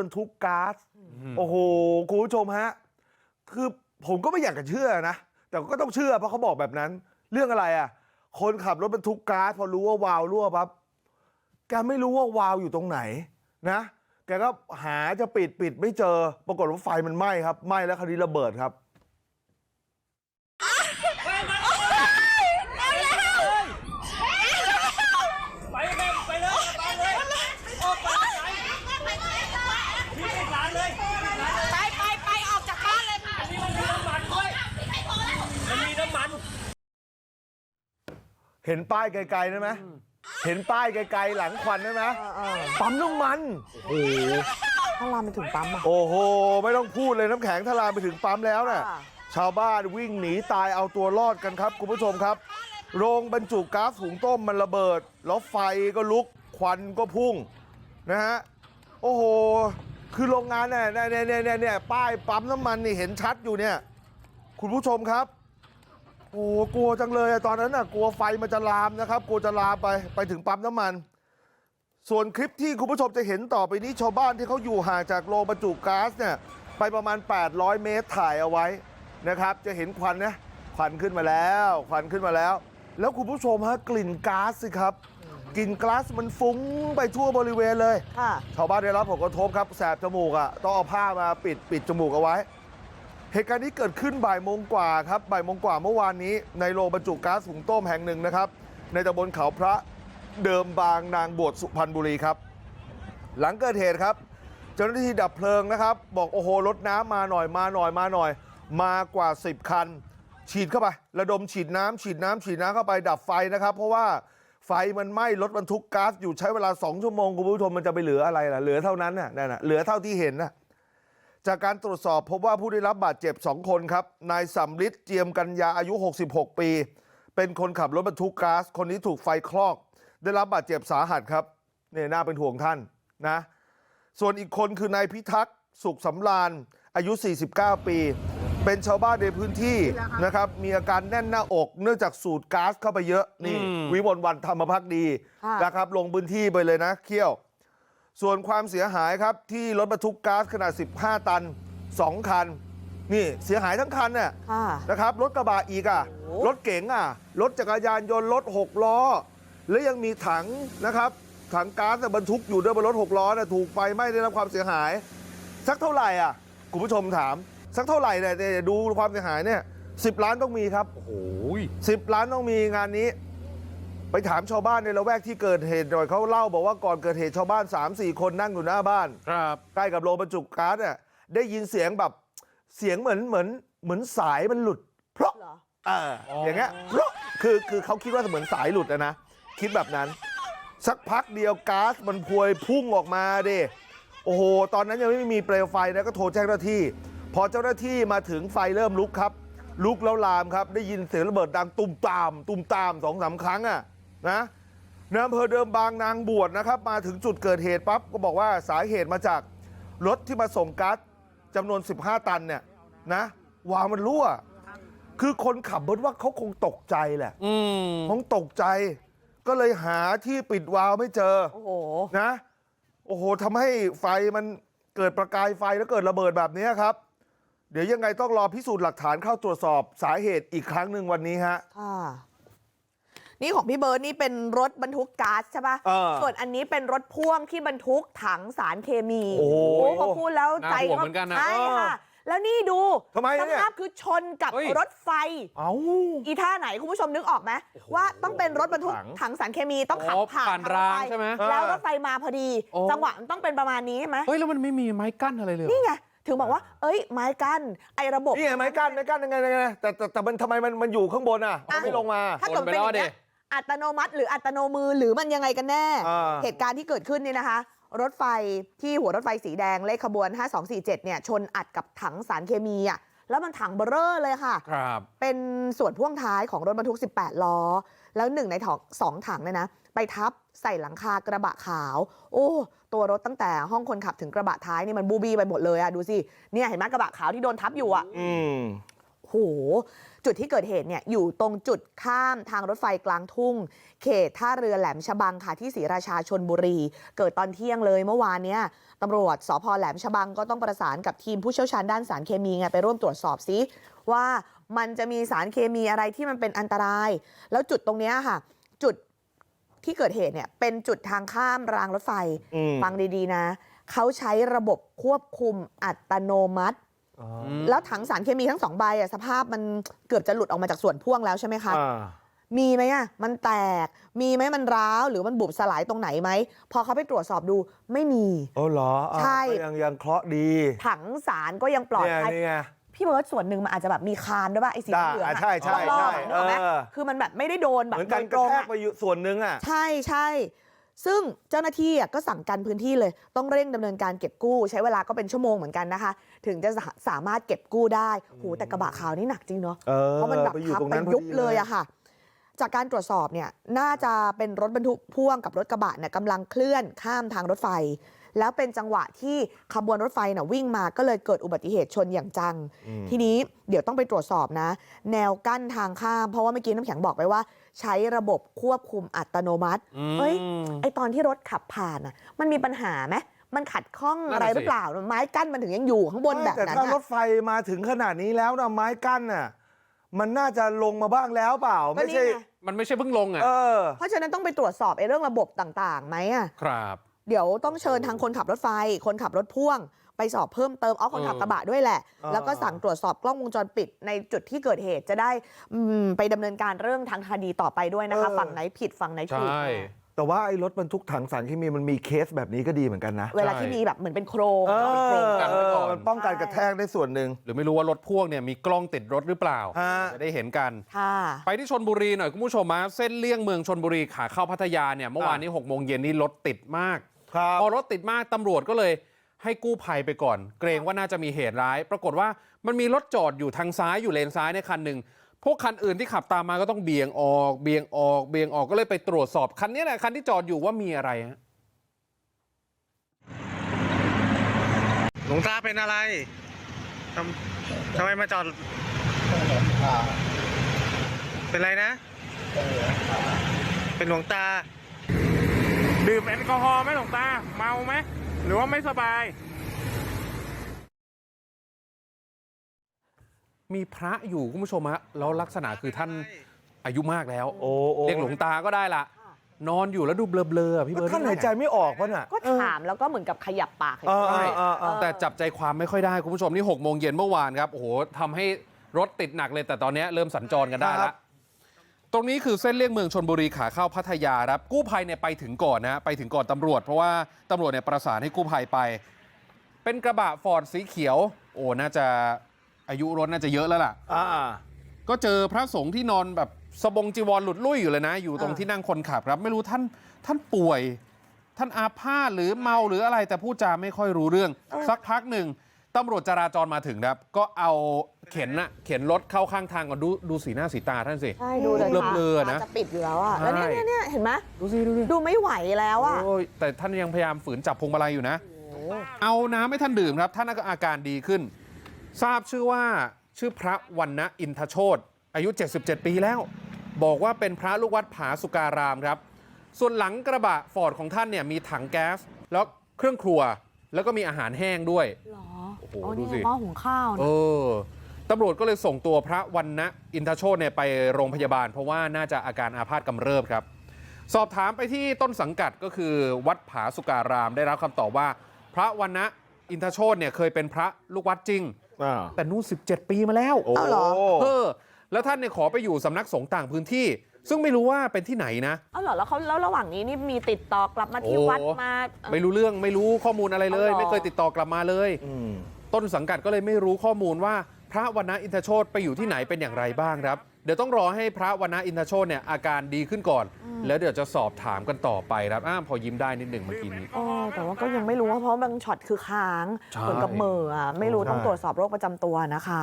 บรรทุกก๊าซโอ้โหคุณผู้ชมฮะคือผมก็ไม่อยากจะเชื่อนะแต่ก็ต้องเชื่อเพราะเขาบอกแบบนั้น เรื่องอะไรอะ คนขับรถบรรทุกก๊าซพอรู้ว่าวาล์วรั่วปั๊บแกไม่รู้ว่าวาล์วอยู่ตรงไหนนะแกก็หาจะปิดปิดไม่เจอ ปรากฏว่าไฟมันไหม้ครับไหม้แล้วคราวนี้ระเบิดครับ ไปเลยไปเลยไปเลยโอ้ไปไปพี่ปิดร้านเลยปิดร้านเลย ไปไปไปออกจากบ้านเลยค่ะ อันนี้มันมีน้ำมันด้วยมันมีน้ำมัน เห็นป้ายไกลๆได้ไหมเห็นป้ายไกลๆหลังควันได้ไหมปั๊มน้ำมันโอ้โหถ้าลามไปถึงปั๊มอะโอ้โห ไม่ต้องพูดเลยน้ำแข็งทลามไปถึงปั๊มแล้วน่ะค่ะชาวบ้านวิ่งหนีตายเอาตัวรอดกันครับคุณผู้ชมครับ โรงบรรจุก๊าซหุงต้มมันระเบิด แล้วไฟก็ลุกควันก็พุ่งนะฮะโอ้โห คือโรงงานเนี่ยเนี่ยเนี่ยเนี่ยเนี่ยป้ายปั๊มน้ำมันนี่เห็นชัดอยู่เนี่ย คุณผู้ชมครับ โอ้โหกลัวจังเลยอะตอนนั้นน่ะกลัวไฟมันจะลามนะครับกลัวจะลามไปไปถึงปั๊มน้ำมัน ส่วนคลิปที่คุณผู้ชมจะเห็นต่อไปนี้ชาวบ้านที่เขาอยู่ห่างจากโรงบรรจุก๊าซเนี่ยไปประมาณ 800 เมตรถ่ายเอาไว้นะครับ จะเห็นควันนะควันขึ้นมาแล้วควันขึ้นมาแล้ว แล้วคุณผู้ชมฮะกลิ่นก๊าซสิครับกลิ่นก๊าซมันฟุ้งไปทั่วบริเวณเลยค่ะชาวบ้านได้รับผลกระทบครับแสบจมูกอะต้องเอาผ้ามาปิดปิดจมูกเอาไว้ เหตุการณ์นี้เกิดขึ้นบ่ายโมงกว่าครับบ่ายโมงกว่าเมื่อวานนี้ในโรงบรรจุก๊าซหุงต้มแห่งหนึ่งนะครับในตำบลเขาพระเดิมบางนางบวชสุพรรณบุรีครับ หลังเกิดเหตุครับ เจ้าหน้าที่ดับเพลิงนะครับ บอกโอ้โหรถน้ำมาหน่อยมาหน่อยมาหน่อย มากว่า 10 คัน ฉีดเข้าไประดมฉีดน้ำฉีดน้ำฉีดน้ำเข้าไปดับไฟนะครับ เพราะว่าไฟมันไหม้รถบรรทุกก๊าซอยู่ใช้เวลา 2 ชั่วโมงคุณผู้ชมมันจะไปเหลืออะไรล่ะเหลือเท่านั้นน่ะนั่นน่ะเหลือเท่าที่เห็นน่ะ จากการตรวจสอบพบว่าผู้ได้รับบาดเจ็บ2คนครับนายสำลิดเจียมกัญญาอายุ66ปีเป็นคนขับรถบรรทุกก๊าซคนนี้ถูกไฟคลอกได้รับบาดเจ็บสาหัสครับเนี่ยน่าเป็นห่วงท่านนะส่วนอีกคนคือนายพิทักษ์สุขสำราญอายุ 49 ปี เป็นชาวบ้านในพื้นที่นะครับมีอาการแน่นหน้าอก เนื่องจากสูดก๊าซเข้าไปเยอะนี่อืมวิมลวันธรรมพักดีค่ะนะครับลงพื้นที่ไปเลยนะเขี้ยว ส่วนความเสียหายครับที่รถบรรทุกก๊าซขนาด15ตัน2คันนี่เสียหายทั้งคันเนี่ยค่ะนะครับรถกระบะอีกอะโอ้รถเก๋งอะรถจักรยานยนต์รถ6ล้อ แล้วยังมีถังนะครับถังก๊าซเนี่ยบรรทุกอยู่ด้วยบนรถ6ล้อเนี่ยถูกไฟไหม้ได้รับความเสียหาย สักเท่าไหร่อะคุณผู้ชมถาม สักเท่าไหร่เนี่ยเนี่ยดูความเสียหายเนี่ยสิล้านต้องมีครับโอ้โหสิบล้านต้องมีงานนี้ ไปถามชาวบ้านในละแวกที่เกิดเหตุหน่อยเขาเล่าบอกว่าก่อนเกิดเหตุชาวบ้าน3 4คนนั่งอยู่หน้าบ้านครับใกล้กับโรงบรรจุก๊าซเนี่ยได้ยินเสียงแบบเสียงเหมือนเหมือนเหมือนสายมันหลุด เพราะเหรอเอออย่างเงี้ยเพราะคือคือเขาคิดว่าเหมือนสายหลุดอะนะคิดแบบนั้น สักพักเดียวก๊าซมันพวยพุ่งออกมาเด้โอ้โห ตอนนั้นยังไม่มีเปลวไฟนะก็โทรแจ้งเจ้าหน้าที่ พอเจ้าหน้าที่มาถึงไฟเริ่มลุกครับ ลุกแล้วลามครับ ได้ยินเสียงระเบิดดังตุ้มตาม ตุ้มตามสองสามครั้งอะ นะในอำเภอเดิมบางนางบวชนะครับมาถึงจุดเกิดเหตุปั๊บก็บอกว่าสาเหตุมาจากรถที่มาส่งก๊าซจำนวน 15 ตันเนี่ยนะวาล์วมันรั่ว คือคนขับรถว่าเขาคงตกใจแหละอืมคงตกใจ ก็เลยหาที่ปิดวาล์วไม่เจอโอ้โหนะโอ้โหทำให้ไฟมันเกิดประกายไฟแล้วเกิดระเบิดแบบนี้ครับ เดี๋ยวยังไงต้องรอพิสูจน์หลักฐานเข้าตรวจสอบสาเหตุอีกครั้งหนึ่งวันนี้ฮะค่ะ นี่ของพี่เบิร์ดนี่เป็นรถบรรทุกก๊าซใช่ปะเออส่วนอันนี้เป็นรถพ่วงที่บรรทุกถังสารเคมีโอ้โหพอพูดแล้วน่าใจห่วงเหมือนกันนะใช่ค่ะแล้วนี่ดูทำไมสเนี่ยภาพคือชนกับเฮ้ยรถไฟเอ้าอีท่าไหนคุณผู้ชมนึกออกไหมว่าต้องเป็นรถบรรทุกถังถังสารเคมีต้องขับอ๋อผ่านผ่านทรางไฟใช่ไหมแล้วเออรถไฟมาพอดีโอ้จังหวะมันต้องเป็นประมาณนี้ใช่ไหมเฮ้ยแล้วมันไม่มีไม้กั้นอะไรเลยเหรอนี่ไงถึงบอกว่า เอ้ย ไม้กั้น ไอ้ระบบนี่ไงไม้กั้นไม้กั้นยังไงยังไงแต่แต่แต่มันทำไมมันมันอยู่ข้างบนอะมันไม่ลงมาถ้าเกิดโอนไปเป็นแล้วอย่างเงี้ยดิ อัตโนมัติหรืออัตโนมือหรือมันยังไงกันแน่อ่าเหตุการณ์ที่เกิดขึ้นนี่นะคะรถไฟที่หัวรถไฟสีแดงเลขขบวน 5247เนี่ยชนอัดกับถังสารเคมีอะแล้วมันถังเบอร์เรอเลยค่ะครับเป็นส่วนพ่วงท้ายของรถบรรทุก 18 ล้อ แล้วหนึ่งในถังสองถังเนี่ยนะ ไปทับใส่หลังคากระบะขาว โอ้ ตัวรถตั้งแต่ห้องคนขับถึงกระบะท้ายนี่มันบูบี้ไปหมดเลยอะดูสิ เนี่ยเห็นไหมกระบะขาวที่โดนทับอยู่อะอืมโห จุดที่เกิดเหตุเนี่ยอยู่ตรงจุดข้ามทางรถไฟกลางทุ่งเขตท่าเรือแหลมฉบังค่ะที่ศรีราชาชนบุรีเกิดตอนเที่ยงเลยเมื่อวานเนี้ยตำรวจสพแหลมฉบังก็ต้องประสานกับทีมผู้เชี่ยวชาญด้านสารเคมีไงไปร่วมตรวจสอบซิว่ามันจะมีสารเคมีอะไรที่มันเป็นอันตราย แล้วจุดตรงเนี้ยค่ะ จุดที่เกิดเหตุเนี่ยเป็นจุดทางข้ามรางรถไฟอืมฟังดีๆนะเขาใช้ระบบควบคุมอัตโนมัติอ๋อ แล้วถังสารเคมีทั้งสองใบอะสภาพมันเกือบจะหลุดออกมาจากส่วนพ่วงแล้วใช่ไหมคะอ่ามีไหมอะมันแตกมีไหมมันร้าวหรือมันบุบสลายตรงไหนไหมพอเขาไปตรวจสอบดูไม่มีโอ้เหรออะใช่ก็ยังยังเคราะห์ดี ถังสารก็ยังปลอดเนี่ยภัยนี่ไงพี่เบิร์ตส่วนหนึ่งมันอาจจะแบบมีคานด้วยป่ะไอ้สีได้เหลืองอะอะใช่ใช่รอบๆใช่อะนึกออกไหมเออคือมันแบบไม่ได้โดนแบบเหมือนกันโดยกตระรงแทกอะไปอยู่ส่วนหนึ่งอะใช่ใช่ ซึ่งเจ้าหน้าที่อะก็สั่งกันพื้นที่เลยต้องเร่งดำเนินการเก็บกู้ใช้เวลาก็เป็นชั่วโมงเหมือนกันนะคะถึงจะสาสามารถเก็บกู้ได้โหแต่กระบะขาวนี่หนักจริงเนาะเออเพราะมันแบบไปอยู่ทับตรงไปนั้นพอยุบดีเลยอะค่ะ จากการตรวจสอบเนี่ยน่าจะเป็นรถบรรทุกพ่วงกับรถกระบะเนี่ยกำลังเคลื่อนข้ามทางรถไฟ แล้วเป็นจังหวะที่ขบวนรถไฟน่ะวิ่งมาก็เลยเกิดอุบัติเหตุชนอย่างจังอืมทีนี้เดี๋ยวต้องไปตรวจสอบนะ แนวกั้นทางข้ามเพราะว่าเมื่อกี้น้ำแข็งบอกไปว่า ใช้ระบบควบคุมอัตโนมัติเฮ้ยไอตอนที่รถขับผ่านอะมันมีปัญหาไหมมันขัดข้องนั่นน่ะอะไรหรือสิเปล่าไม้กั้นมันถึงยังอยู่ข้างบนไม่แบบแต่นั้นถ้ารอะถไฟมาถึงขนาดนี้แล้วนะไม้กั้นน่ะมันน่าจะลงมาบ้างแล้วเปล่าก็ไม่นี่ใช่ไงมันไม่ใช่เพิ่งลงอะเออเพราะฉะนั้นต้องไปตรวจสอบไอ้เรื่องระบบต่างๆไหมอะครับ เดี๋ยวต้องเชิญทางคนขับรถไฟคนขับรถพ่วง ไปสอบเพิ่มเติมเอาคนขับเออกระบะด้วยแหละอ่าแล้วก็สั่งตรวจสอบกล้องวงจรปิดในจุดที่เกิดเหตุจะได้อืมไปดำเนินการเรื่องทางคดีต่อไปด้วยนะคะฝั่งไหนผิดฝั่งไหนใช่ถูกแต่ว่าไอ้รถบรรทุกถังสารเคมีมันมีเคสแบบนี้ก็ดีเหมือนกันนะ เวลาที่มีแบบเหมือนเป็นโครงเอเป็นโครงอกันไว้ก่อนมันป้องกันกระแทกได้ส่วนหนึ่งหรือไม่รู้ว่ารถพ่วงเนี่ยมีกล้องติดรถหรือเปล่าฮะจะได้เห็นกันค่ะไปที่ชนบุรีหน่อยคุณผู้ชมมาเส้นเลี่ยงเมืองชนบุรีขาเข้าพัทยาเนี่ยเมื่อวานนี้6กโมงเย็นนี่รถติดมากครับพอรถติดมากตำรวจก็เลย ให้กู้ภัยไปก่อนเกรงว่าน่าจะมีเหตุร้ายปรากฏว่ามันมีรถจอดอยู่ทางซ้ายอยู่เลนซ้ายในยคันหนึ่งพวกคันอื่นที่ขับตามมาก็ต้องเบี่ยงออกเบี่ยงออกเบี่ยงออกก็เลยไปตรวจสอบคันนี้แหละคันที่จอดอยู่ว่ามีอะไรฮะหลวงตาเป็นอะไรทำทำไมมาจอดเป็นไรนะ เป็นหลวงตา ดื่มแอลกอฮอล์ไหมหลวงตา เมาไหม หรือว่าไม่สบาย มีพระอยู่คุณผู้ชมฮะ แล้วลักษณะคือท่านอายุมากแล้วโอ้โอ้เรียกหลวงตาก็ได้ละ นอนอยู่แล้วดูเบลอๆอะพี่เบิร์ดท่านหายใจไม่ออกป่ะน่ะ ก็ถามแล้วก็เหมือนกับขยับปากเออใช่เออเออ แต่จับใจความไม่ค่อยได้คุณผู้ชมนี่6โมงเย็นเมื่อวานครับ โอ้โหทำให้รถติดหนักเลยแต่ตอนนี้เริ่มสัญจรกันได้ครัละ บ ตรงนี้คือเส้นเลี่ยงเมืองชนบุรีขาเข้าพัทยาครับกู้ภัยเนี่ยไปถึงก่อนนะไปถึงก่อนตำรวจ เพราะว่าตำรวจเนี่ยประสานให้กู้ภัยไป เป็นกระบะฟอร์ดสีเขียว โอ้น่าจะอายุรถน่าจะเยอะแล้วล่ะ อ่า ก็เจอพระสงฆ์ที่นอนแบบสบงจีวรหลุดลุ่ยอยู่เลยนะ อยู่ตรงที่นั่งคนขับครับ ไม่รู้ท่านท่านป่วย ท่านอาพาธหรือเมาหรืออะไรแต่พูดจาไม่ค่อยรู้เรื่อง สักพักหนึ่ง ตำรวจจราจรมาถึงครับก็เอาเข็นน่ะเข็นรถเข้าข้างทางก่อนดูดูสีหน้าสีตาท่านสิใช่ดูเลยเบลอๆนะตาจะปิดอยู่แล้วอะแล้วเนี่ยใช่เนี่ยเนี่ยเห็นไหมดูสิดูสิดูไม่ไหวแล้วอะโอ้ยแต่ท่านยังพยายามฝืนจับพวงมาลัยอยู่นะ เอาน้ำให้ท่านดื่มครับ ท่านก็อาการดีขึ้น ทราบชื่อว่าชื่อพระวันนะอินทโชตอายุ 77 ปีแล้ว บอกว่าเป็นพระลูกวัดผาสุการามครับ ส่วนหลังกระบะฟอร์ดของท่านเนี่ยมีถังแก๊ส แล้วเครื่องครัว แล้วก็มีอาหารแห้งด้วยหรอ โอ้โหอ๋อดูนี่สิหม้อหุงข้าวเอนะอตำรวจก็เลยส่งตัวพระวันนะอินทโชตเนี่ยไปโรงพยาบาล เพราะว่าน่าจะอาการอาภาษกำเริบครับ สอบถามไปที่ต้นสังกัดก็คือวัดผาสุการามได้รับคำตอบว่า พระวันนะอินทโชตเนี่ยเคยเป็นพระลูกวัดจริงอ่าแต่นู่น17 ปีมาแล้วโอ้เอาเหรอเออแล้วท่านเนี่ยขอไปอยู่สำนักสงฆ์ต่างพื้นที่ ซึ่งไม่รู้ว่าเป็นที่ไหนนะเอาเหรอแล้วเขาแล้วระหว่างนี้นี่มีติดต่อกลับมาที่โอ้วัดมาไม่รู้เรื่องไม่รู้ข้อมูลอะไรเลยเอาเหรอไม่เคยติดต่อกลับมาเลยอืมต้นสังกัดก็เลยไม่รู้ข้อมูลว่าพระวรรณอินทโชตไปอยู่ที่ไหนเป็นอย่างไรบ้างครับเดี๋ยวต้องรอให้พระวรรณอินทโชตเนี่ยอาการดีขึ้นก่อน แล้วเดี๋ยวจะสอบถามกันต่อไปครับอ้าวพอยิ้มได้นิดหนึ่งเมื่อกี้นี้โอ้แต่ว่าก็ยังไม่รู้ว่าเพราะบางช็อตคือค้างใช่เหมือนกับเหม่ออะไม่รู้ใช่ต้องตรวจสอบโรคประจำตัวนะคะ